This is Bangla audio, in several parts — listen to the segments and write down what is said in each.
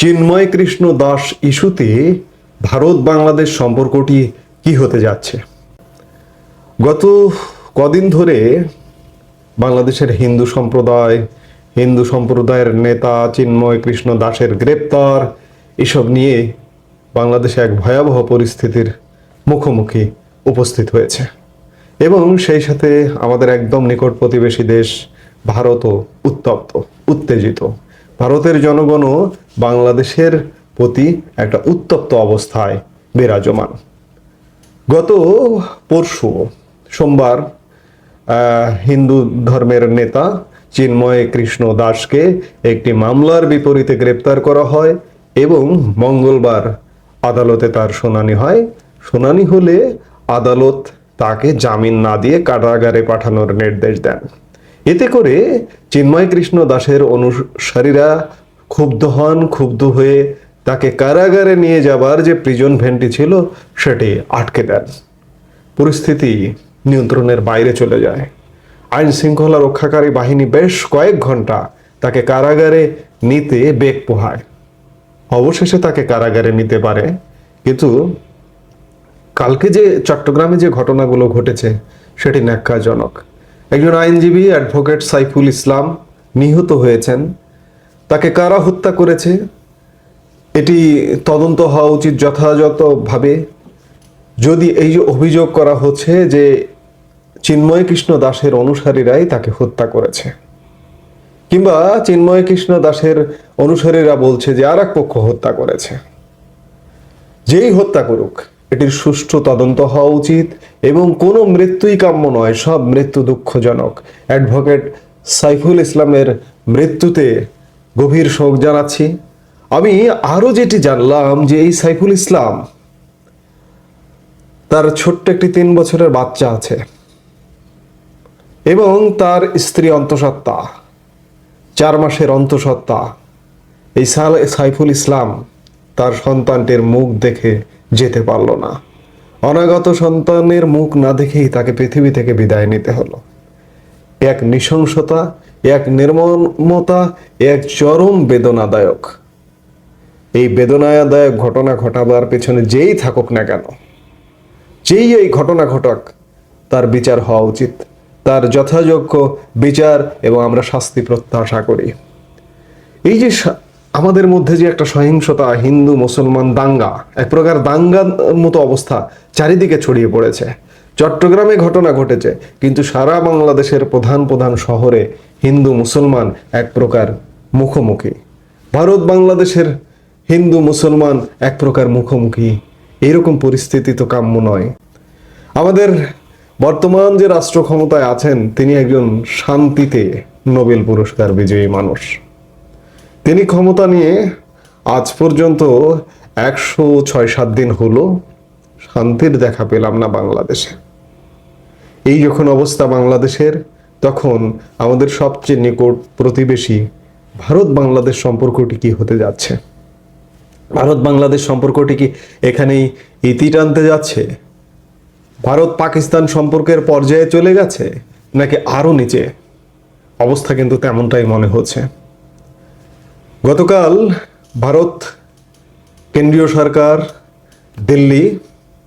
চিন্ময় কৃষ্ণ দাস ইস্যুতে ভারত বাংলাদেশ সম্পর্কটি কি হতে যাচ্ছে? গত কদিন ধরে বাংলাদেশের হিন্দু সম্প্রদায়, হিন্দু সম্প্রদায়ের নেতা চিন্ময় কৃষ্ণ দাসের গ্রেপ্তার, এসব নিয়ে বাংলাদেশে এক ভয়াবহ পরিস্থিতির মুখোমুখি উপস্থিত হয়েছে। এবং সেই সাথে আমাদের একদম নিকট প্রতিবেশী দেশ ভারতও উত্তপ্ত, উত্তেজিত। ভারতের জনগণও বাংলাদেশের প্রতি একটা উত্তপ্ত অবস্থায় বিরাজমান। গত পরশু সোমবার হিন্দু ধর্মের নেতা চিন্ময় কৃষ্ণ দাসকে একটি মামলার বিপরীতে গ্রেপ্তার করা হয় এবং মঙ্গলবার আদালতে তার শুনানি হয়। শুনানি হলে আদালত তাকে জামিন না দিয়ে কারাগারে পাঠানোর নির্দেশ দেন। এতে করে চিন্ময় কৃষ্ণ দাসের অনুসারীরা ক্ষুব্ধ হন, ক্ষুব্ধ হয়ে তাকে কারাগারে নিয়ে যাবার যে প্রিজন ভ্যানটি ছিল, সেটি আটকে দেন। পরিস্থিতি নিয়ন্ত্রণের বাইরে চলে যায়। আইন শৃঙ্খলা রক্ষাকারী বাহিনী বেশ কয়েক ঘণ্টা তাকে কারাগারে নিতে বেগ পোহায়। অবশেষে তাকে কারাগারে নিতে পারে। কিন্তু কালকে যে চট্টগ্রামে যে ঘটনাগুলো ঘটেছে, সেটি ন্যাক্কাজনক। একজন আইনজীবী অ্যাডভোকেট সাইফুল ইসলাম নিহত হয়েছেন। তাকে কারা হত্যা করেছে? এটি তদন্ত হওয়া উচিত যথাযথভাবে। যদি এই যে অভিযোগ করা হচ্ছে যে চিন্ময় কৃষ্ণ দাসের অনুসারীরাই তাকে হত্যা করেছে, কিংবা চিন্ময় কৃষ্ণ দাসের অনুসারীরা বলছে যে আর এক পক্ষ হত্যা করেছে, যেই হত্যা করুক এটির সুষ্ঠু তদন্ত হওয়া উচিত এবং কোনো মৃত্যুই কাম্য নয়, সব মৃত্যু দুঃখজনক। অ্যাডভোকেট সাইফুল ইসলামের মৃত্যুতে গভীর শোক জানাচ্ছি। আমি আরও যেটি জানলাম যে এই সাইফুল ইসলাম তার ছোট্ট একটি তিন বছরের বাচ্চা আছে এবং তার স্ত্রী অন্তঃসত্ত্বা, চার মাসের অন্তঃসত্ত্বা। এই সাইফুল ইসলাম তার সন্তানটির মুখ দেখে যেতে পারল না। অনাগত সন্তানের মুখ না দেখেই তাকে পৃথিবী থেকে বিদায় নিতে হলো। এক নৃশংসতা, এক নির্মমতা, এক চরম বেদনাদায়ক। এই বেদনাদায়ক ঘটনা ঘটাবার পেছনে যেই থাকুক না কেন, যেই এই ঘটনা ঘটক, তার বিচার হওয়া উচিত। তার যথাযোগ্য বিচার এবং আমরা শাস্তি প্রত্যাশা করি। এই যে আমাদের মধ্যে যে একটা সহিংসতা, হিন্দু, মুসলমান, দাঙ্গা, এক প্রকার দাঙ্গার মতো অবস্থা চারিদিকে ছড়িয়ে পড়েছে। চট্টগ্রামে ঘটনা ঘটেছে, কিন্তু সারা বাংলাদেশের প্রধান প্রধান শহরে হিন্দু, মুসলমান এক প্রকার মুখোমুখি। ভারত, বাংলাদেশের হিন্দু, মুসলমান এক প্রকার মুখোমুখি। এরকম পরিস্থিতি তো কাম্য নয়। আমাদের বর্তমান যে রাষ্ট্র ক্ষমতায় আছেন, তিনি একজন শান্তিতে নোবেল পুরস্কার বিজয়ী মানুষ। তিনি ক্ষমতা নিয়ে আজ পর্যন্ত একশো ছয় সাত দিন হলো শান্তির দেখা পেলাম না বাংলাদেশে। এই যখন অবস্থা বাংলাদেশের, তখন আমাদের সবচেয়ে নিকট প্রতিবেশী ভারত বাংলাদেশ সম্পর্কটি কি হতে যাচ্ছে? ভারত বাংলাদেশ সম্পর্কটি কি এখানেই ইতি টানতে যাচ্ছে? ভারত পাকিস্তান সম্পর্কের পর্যায়ে চলে গেছে নাকি আরও নিচে? অবস্থা কিন্তু তেমনটাই মনে হচ্ছে। গতকাল ভারত কেন্দ্রীয় সরকার দিল্লি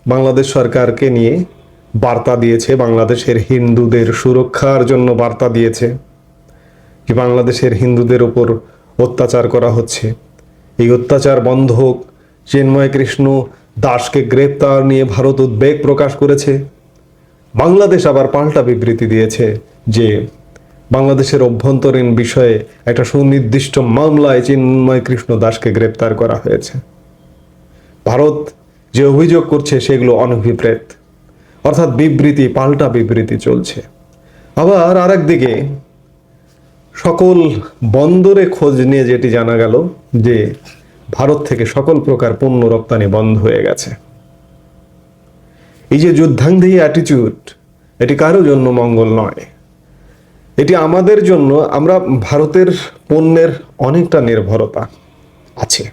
বাংলাদেশ সরকারকে নিয়ে বার্তা দিয়েছে, বাংলাদেশের হিন্দুদের সুরক্ষার জন্য বার্তা দিয়েছে যে বাংলাদেশের হিন্দুদের ওপর অত্যাচার করা হচ্ছে। এই অত্যাচার বন্ধ হোক, চিন্ময় কৃষ্ণ দাসকে গ্রেপ্তার নিয়ে ভারত উদ্বেগ প্রকাশ করেছে। বাংলাদেশ আবার পাল্টা বিবৃতি দিয়েছে যে বাংলাদেশের অভ্যন্তরীণ বিষয়ে একটা সুনির্দিষ্ট মামলায় চিন্ময় কৃষ্ণ দাসকে গ্রেপ্তার করা হয়েছে। ভারত যে অভিযোগ করছে সেগুলো অনভিপ্রেত। অর্থাৎ বিবৃতি, পাল্টা বিবৃতি চলছে। আবার আরেকদিকে সকল বন্দরে খোঁজ নিয়ে যেটি জানা গেল যে ভারত থেকে সকল প্রকার পণ্য রপ্তানি বন্ধ হয়ে গেছে। এই যে যুদ্ধাঙ্গী অ্যাটিটিউড এটি কারও জন্য মঙ্গল নয়। এটি আমাদের জন্য, আমরা ভারতের পণ্যের অনেকটা নির্ভরতা আছে।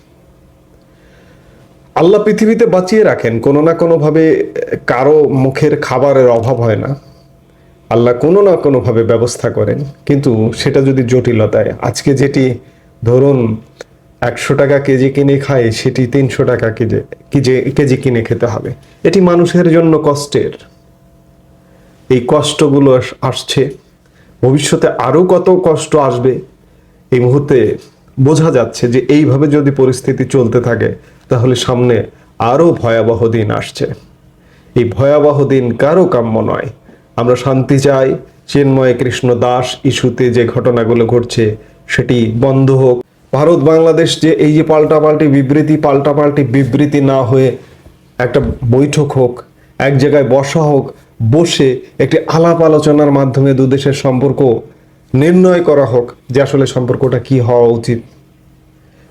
আল্লাহ পৃথিবীতে বাঁচিয়ে রাখেন, কোনো না কোনোভাবে কারও মুখের খাবারের অভাব হয় না। আল্লাহ কোনো না কোনোভাবে ব্যবস্থা করেন, কিন্তু সেটা যদি জটিলতায়, আজকে যেটি ধরুন একশো টাকা কেজি কিনে খায়, সেটি তিনশো টাকা কেজি কেজি কিনে খেতে হবে। এটি মানুষের জন্য কষ্টের। এই কষ্টগুলো আসছে। ভবিষ্যতে আরও কত কষ্ট আসবে? এই মুহূর্তে বোঝা যাচ্ছে যে এইভাবে যদি পরিস্থিতি চলতে থাকে, তাহলে সামনে আরও ভয়াবহ দিন আসছে। এই ভয়াবহ দিন কারও কাম্য নয়। আমরা শান্তি চাই, চিন্ময় কৃষ্ণ দাস ইস্যুতে যে ঘটনাগুলো ঘটছে, সেটি বন্ধ হোক। ভারত, বাংলাদেশ যে এই যে পাল্টাপাল্টি বিবৃতি পাল্টাপাল্টি বিবৃতি না হয়ে একটা বৈঠক হোক, এক জায়গায় বসা হোক বসে একটি আলাপ আলোচনার মাধ্যমে দুদেশের সম্পর্ক নির্ণয় করা হোক যে আসলে সম্পর্কটা কি হওয়া উচিত।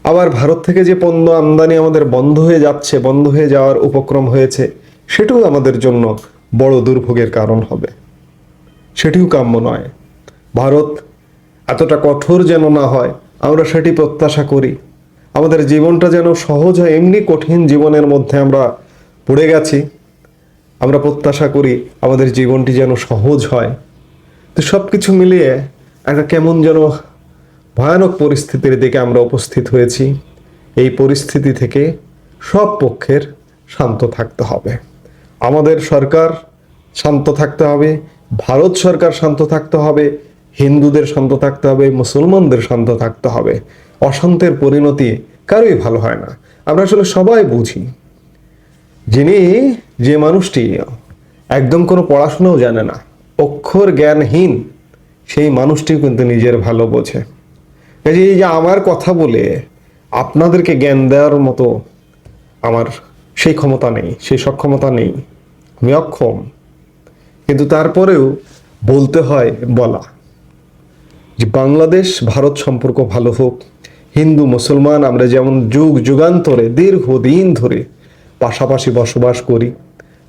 আবার ভারত থেকে যে পণ্য আমদানি আমাদের বন্ধ হয়ে যাচ্ছে, বন্ধ হয়ে যাওয়ার উপক্রম হয়েছে, সেটাও আমাদের জন্য বড় দুর্ভোগের কারণ হবে। সেটিও কাম্য নয়। ভারত এতটা কঠোর যেন না হয়, আমরা সেটি প্রত্যাশা করি। আমাদের জীবনটা যেন সহজ হয়, এমনি কঠিন জীবনের মধ্যে আমরা পড়ে গেছি। আমরা প্রত্যাশা করি আমাদের জীবনটি যেন সহজ হয়। তো সব কিছু মিলিয়ে একটা কেমন যেন ভয়ানক পরিস্থিতির দিকে আমরা উপস্থিত হয়েছি। এই পরিস্থিতি থেকে সব পক্ষের শান্ত থাকতে হবে। আমাদের সরকার শান্ত থাকতে হবে, ভারত সরকার শান্ত থাকতে হবে, হিন্দুদের শান্ত থাকতে হবে, মুসলমানদের শান্ত থাকতে হবে। অশান্তের পরিণতি কারোই ভালো হয় না। আমরা আসলে সবাই বুঝি। যিনি যে মানুষটি একদম কোনো পড়াশোনাও জানে না, অক্ষর জ্ঞানহীন, সেই মানুষটিও কিন্তু নিজের ভালো বোঝে। কাজে এই যে আমার কথা বলে আপনাদেরকে জ্ঞান দেওয়ার মতো আমার সেই ক্ষমতা নেই, সেই সক্ষমতা নেই, আমি অক্ষম। কিন্তু তারপরেও বলতে হয়, বলা যে বাংলাদেশ, ভারত সম্পর্ক ভালো হোক, হিন্দু, মুসলমান, আমরা যেমন যুগ, যুগান্তরে, দীর্ঘদিন ধরে পাশাপাশি বসবাস করি।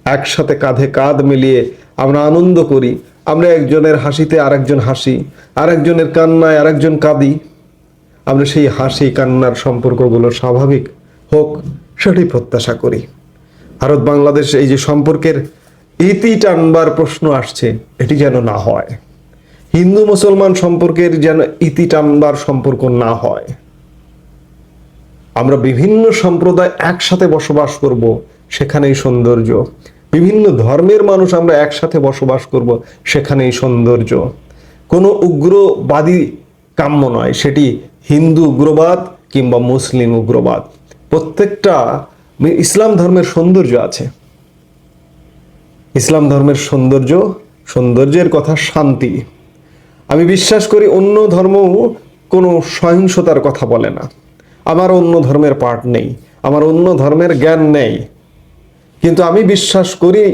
একসাথে কাঁধে কাঁধ মিলিয়ে আমরা আনন্দ করি। আমরা একজনের হাসিতে আরেকজন হাসি, আরেকজনের কান্নায় আরেকজন কাঁদি। আমরা সেই হাসি কান্নার সম্পর্কগুলো স্বাভাবিক হোক সেটি প্রত্যাশা করি। ভারত বাংলাদেশ এই যে সম্পর্কের ইতি টানবার প্রশ্ন আসছে, এটি যেন না হয়। হিন্দু মুসলমান সম্পর্কের যেন ইতি টানবার সম্পর্ক না হয়। আমরা বিভিন্ন সম্প্রদায় একসাথে বসবাস করব, সেখানেই সৌন্দর্য। বিভিন্ন ধর্মের মানুষ আমরা একসাথে বসবাস করব, সেখানেই সৌন্দর্য। কোনো উগ্রবাদী কাম্য নয়, সেটি হিন্দু উগ্রবাদ কিংবা মুসলিম উগ্রবাদ। প্রত্যেকটা ইসলাম ধর্মের সৌন্দর্য আছে। ইসলাম ধর্মের সৌন্দর্য, সৌন্দর্যের কথা শান্তি। আমি বিশ্বাস করি অন্য ধর্ম কোনো সহিংসতার কথা বলে না। আমার অন্য ধর্মের পাঠ নেই, আমার অন্য ধর্মের জ্ঞান নেই। কিন্তু আমি বিশ্বাস করি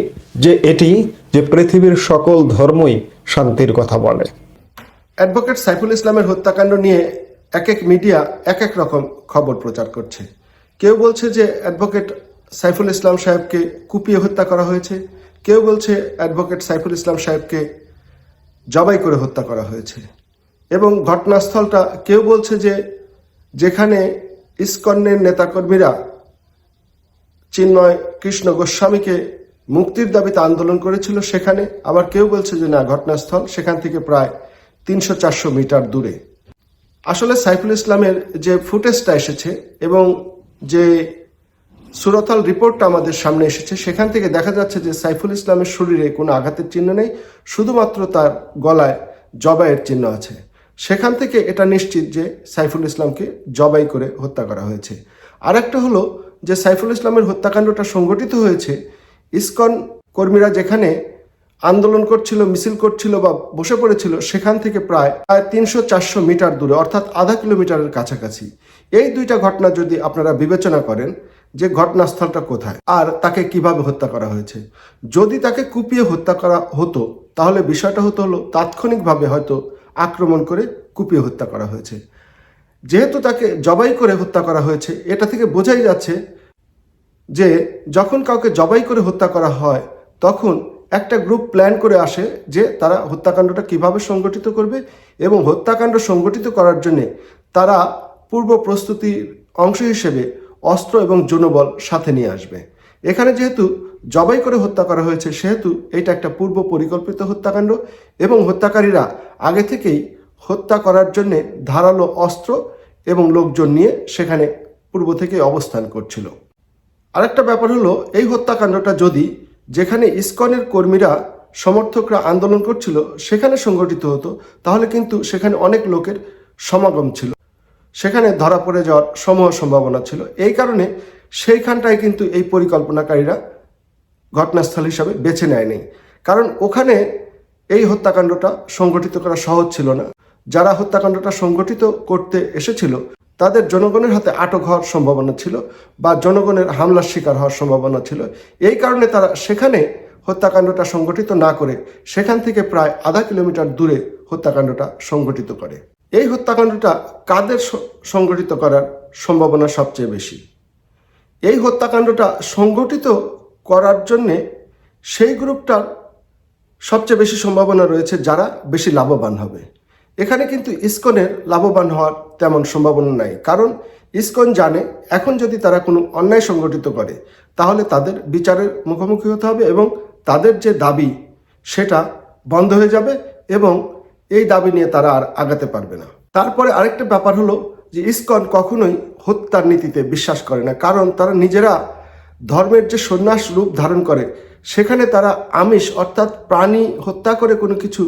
যে এটি যে পৃথিবীর সকল ধর্মই শান্তির কথা বলে। অ্যাডভোকেট সাইফুল ইসলামের হত্যাকাণ্ড নিয়ে এক এক মিডিয়া এক এক রকম খবর প্রচার করছে। কেউ বলছে যে অ্যাডভোকেট সাইফুল ইসলাম সাহেবকে কুপিয়ে হত্যা করা হয়েছে। কেউ বলছে অ্যাডভোকেট সাইফুল ইসলাম সাহেবকে জবাই করে হত্যা করা হয়েছে। এবং ঘটনাস্থলটা কেউ বলছে যে যেখানে ইস্কন্নের নেতাকর্মীরা চিন্ময় কৃষ্ণ গোস্বামীকে মুক্তির দাবিতে আন্দোলন করেছিল সেখানে। আবার কেউ বলছে যে না, ঘটনাস্থল সেখান থেকে প্রায় তিনশো চারশো মিটার দূরে। আসলে সাইফুল ইসলামের যে ফুটেজটা এসেছে এবং যে সুরতাল রিপোর্টটা আমাদের সামনে এসেছে, সেখান থেকে দেখা যাচ্ছে যে সাইফুল ইসলামের শরীরে কোনো আঘাতের চিহ্ন নেই, শুধুমাত্র তার গলায় জবাইয়ের চিহ্ন আছে। সেখান থেকে এটা নিশ্চিত যে সাইফুল ইসলামকে জবাই করে হত্যা করা হয়েছে। আরেকটা হলো যে সাইফুল ইসলামের হত্যাকাণ্ডটা সংঘটিত হয়েছে, ইসকন কর্মীরা যেখানে আন্দোলন করছিল, মিছিল করছিল বা বসে পড়েছিল, সেখান থেকে প্রায় প্রায় তিনশো চারশো মিটার দূরে, অর্থাৎ আধা কিলোমিটারের কাছাকাছি। এই দুইটা ঘটনা যদি আপনারা বিবেচনা করেন যে ঘটনাস্থলটা কোথায় আর তাকে কীভাবে হত্যা করা হয়েছে। যদি তাকে কুপিয়ে হত্যা করা হতো, তাহলে বিষয়টা হতো হলো তাৎক্ষণিকভাবে হয়তো আক্রমণ করে কুপিয়ে হত্যা করা হয়েছে। যেহেতু তাকে জবাই করে হত্যা করা হয়েছে, এটা থেকে বোঝাই যাচ্ছে যে যখন কাউকে জবাই করে হত্যা করা হয়, তখন একটা গ্রুপ প্ল্যান করে আসে যে তারা হত্যাকাণ্ডটা কীভাবে সংগঠিত করবে এবং হত্যাকাণ্ড সংগঠিত করার জন্য তারা পূর্ব প্রস্তুতির অংশ হিসেবে অস্ত্র এবং যৌনবল সাথে নিয়ে আসবে। এখানে যেহেতু জবাই করে হত্যা করা হয়েছে, সেহেতু এটা একটা পূর্ব পরিকল্পিত হত্যাকাণ্ড এবং হত্যাকারীরা আগে থেকেই হত্যা করার জন্য ধারালো অস্ত্র এবং লোকজন নিয়ে সেখানে পূর্ব থেকে অবস্থান করছিল। আরেকটা ব্যাপার হলো, এই হত্যাকাণ্ডটা যদি যেখানে ইসকনের কর্মীরা, সমর্থকরা আন্দোলন করছিল, সেখানে সংগঠিত হতো, তাহলে কিন্তু সেখানে অনেক লোকের সমাগম ছিল। সেখানে ধরা পড়ে যাওয়ার সমূহ সম্ভাবনা ছিল। এই কারণে সেইখানটায় কিন্তু এই পরিকল্পনাকারীরা ঘটনাস্থল হিসাবে বেছে নেয়নি। কারণ ওখানে এই হত্যাকাণ্ডটা সংগঠিত করা সহজ ছিল না। যারা হত্যাকাণ্ডটা সংগঠিত করতে এসেছিল, তাদের জনগণের হাতে আটক হওয়ার সম্ভাবনা ছিল বা জনগণের হামলার শিকার হওয়ার সম্ভাবনা ছিল। এই কারণে তারা সেখানে হত্যাকাণ্ডটা সংগঠিত না করে সেখান থেকে প্রায় আধা কিলোমিটার দূরে হত্যাকাণ্ডটা সংগঠিত করে। এই হত্যাকাণ্ডটা কাদের সংগঠিত করার সম্ভাবনা সবচেয়ে বেশি? এই হত্যাকাণ্ডটা সংগঠিত করার জন্যে সেই গ্রুপটার সবচেয়ে বেশি সম্ভাবনা রয়েছে যারা বেশি লাভবান হবে। এখানে কিন্তু ইসকনের লাভবান হওয়ার তেমন সম্ভাবনা নাই। কারণ ইসকন জানে এখন যদি তারা কোনো অন্যায় সংগঠিত করে, তাহলে তাদের বিচারের মুখোমুখি হতে হবে এবং তাদের যে দাবি, সেটা বন্ধ হয়ে যাবে এবং এই দাবি নিয়ে তারা আর আগাতে পারবে না। তারপরে আরেকটা ব্যাপার হলো যে ইসকন কখনোই হত্যার নীতিতে বিশ্বাস করে না, কারণ তারা নিজেরা ধর্মের যে সন্ন্যাস রূপ ধারণ করে, সেখানে তারা আমিষ অর্থাৎ প্রাণী হত্যা করে কোনো কিছু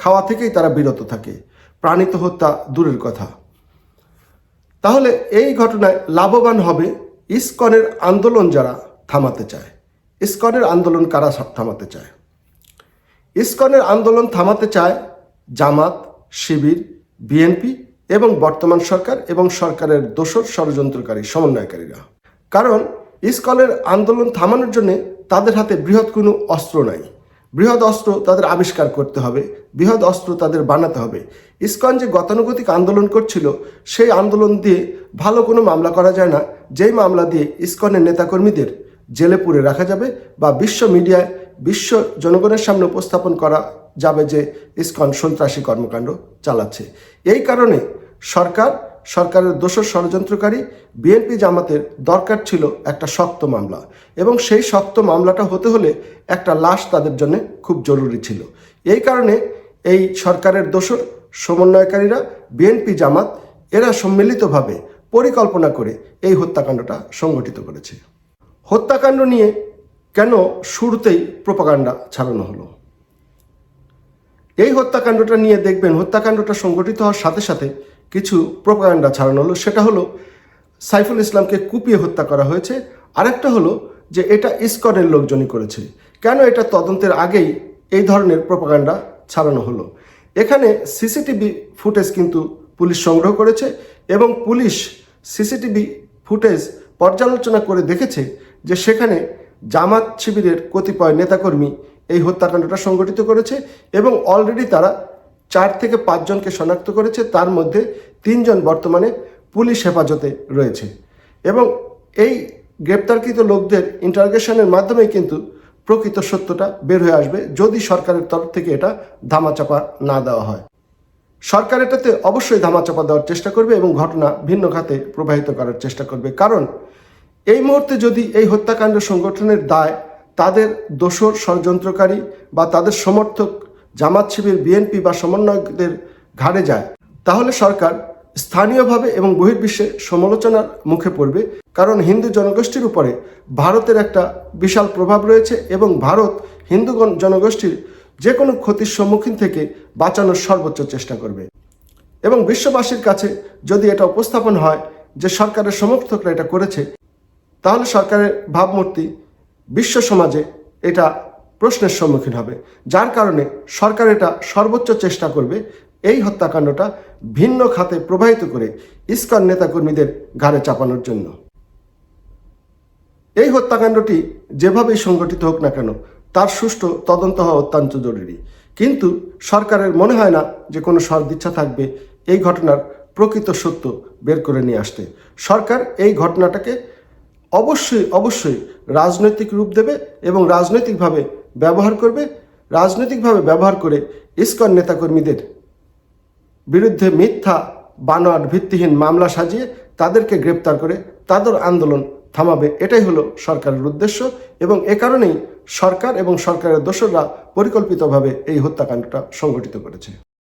খাওয়া থেকেই তারা বিরত থাকে। প্রাণী তো হত্যা দূরের কথা। তাহলে এই ঘটনায় লাভবান হবে ইসকনের আন্দোলন যারা থামাতে চায়। ইসকনের আন্দোলন কারা থামাতে চায়? ইসকনের আন্দোলন থামাতে চায় জামাত, শিবির, বিএনপি এবং বর্তমান সরকার এবং সরকারের দোসর ষড়যন্ত্রকারী সমন্বয়কারীরা। কারণ ইসকনের আন্দোলন থামানোর জন্য তাদের হাতে বৃহৎ কোনো অস্ত্র নাই। বৃহৎ অস্ত্র তাদের আবিষ্কার করতে হবে, বৃহৎ অস্ত্র তাদের বানাতে হবে। ইসকন যে গতানুগতিক আন্দোলন করছিল, সেই আন্দোলন দিয়ে ভালো কোনো মামলা করা যায় না। যেই মামলা দিয়ে ইসকনের নেতাকর্মীদের জেলে পুরে রাখা যাবে বা বিশ্ব মিডিয়ায় বিশ্ব জনগণের সামনে উপস্থাপন করা যাবে যে ইসকন সন্ত্রাসী কর্মকাণ্ড চালাচ্ছে। এই কারণে সরকার, সরকারের দোষর ষড়যন্ত্রকারী বিএনপি জামাতের দরকার ছিল একটা শক্ত মামলা এবং সেই শক্ত মামলাটা হতে হলে একটা লাশ তাদের জন্য খুব জরুরি ছিল। এই কারণে এই সরকারের দোষর সমন্বয়কারীরা বিএনপি জামাত, এরা সম্মিলিতভাবে পরিকল্পনা করে এই হত্যাকাণ্ডটা সংগঠিত করেছে। হত্যাকাণ্ড নিয়ে কেন শুরুতেই প্রপাগান্ডা ছাড়ানো হলো? এই হত্যাকাণ্ডটা নিয়ে দেখবেন, হত্যাকাণ্ডটা সংগঠিত হওয়ার সাথে সাথে কিছু প্রপাগান্ডা ছাড়ানো হলো। সেটা হলো, সাইফুল ইসলামকে কুপিয়ে হত্যা করা হয়েছে। আরেকটা হলো যে এটা ইস্কনের লোকজনই করেছে। কেন এটা তদন্তের আগেই এই ধরনের প্রপাগান্ডা ছাড়ানো হলো? এখানে সিসিটিভি ফুটেজ কিন্তু পুলিশ সংগ্রহ করেছে এবং পুলিশ সিসিটিভি ফুটেজ পর্যালোচনা করে দেখেছে যে সেখানে জামাত শিবিরের কতিপয় নেতাকর্মী এই হত্যাকাণ্ডটা সংগঠিত করেছে এবং অলরেডি তারা চার থেকে পাঁচজনকে শনাক্ত করেছে। তার মধ্যে তিনজন বর্তমানে পুলিশ হেফাজতে রয়েছে। এবং এই গ্রেপ্তারকৃত লোকদের ইন্টারগেশনের মাধ্যমেই কিন্তু প্রকৃত সত্যটা বের হয়ে আসবে যদি সরকারের তরফ থেকে এটা ধামাচাপা না দেওয়া হয়। সরকার এটাতে অবশ্যই ধামাচাপা দেওয়ার চেষ্টা করবে এবং ঘটনা ভিন্ন খাতে প্রবাহিত করার চেষ্টা করবে। কারণ এই মুহূর্তে যদি এই হত্যাকাণ্ড সংগঠনের দায় তাদের দোসর ষড়যন্ত্রকারী বা তাদের সমর্থক জামাত শিবির, বিএনপি বা সমন্বয়কদের ঘাড়ে যায়, তাহলে সরকার স্থানীয়ভাবে এবং বহির্বিশ্বে সমালোচনার মুখে পড়বে, কারণ হিন্দু জনগোষ্ঠীর উপরে ভারতের একটা বিশাল প্রভাব রয়েছে এবং ভারত হিন্দু জনগোষ্ঠীর যে কোনো ক্ষতির সম্মুখীন থেকে বাঁচানোর সর্বোচ্চ চেষ্টা করবে। এবং বিশ্ববাসীর কাছে যদি এটা উপস্থাপন হয় যে সরকারের সমর্থকরা এটা করেছে তাহলে সরকারের ভাবমূর্তি বিশ্ব সমাজে এটা প্রশ্নের সম্মুখীন হবে, যার কারণে সরকার এটা সর্বোচ্চ চেষ্টা করবে এই হত্যাকাণ্ডটা ভিন্ন খাতে প্রবাহিত করে ইস্কন নেতাকর্মীদের ঘাড়ে চাপানোর জন্য। এই হত্যাকাণ্ডটি যেভাবেই সংগঠিত হোক না কেন, তার সুষ্ঠু তদন্ত হওয়া অত্যন্ত জরুরি। কিন্তু সরকারের মনে হয় না যে কোনো সদিচ্ছা থাকবে এই ঘটনার প্রকৃত সত্য বের করে নিয়ে আসতে। সরকার এই ঘটনাটাকে অবশ্যই অবশ্যই রাজনৈতিক রূপ দেবে এবং রাজনৈতিকভাবে ব্যবহার করবে, রাজনৈতিকভাবে ব্যবহার করে ইস্কন নেতাকর্মীদের বিরুদ্ধে মিথ্যা, বানোয়াট, ভিত্তিহীন মামলা সাজিয়ে তাদেরকে গ্রেপ্তার করে তাদের আন্দোলন থামাবে। এটাই হলো সরকারের উদ্দেশ্য এবং এ কারণেই সরকার এবং সরকারের দোসররা পরিকল্পিতভাবে এই হত্যাকাণ্ডটা সংগঠিত করেছে।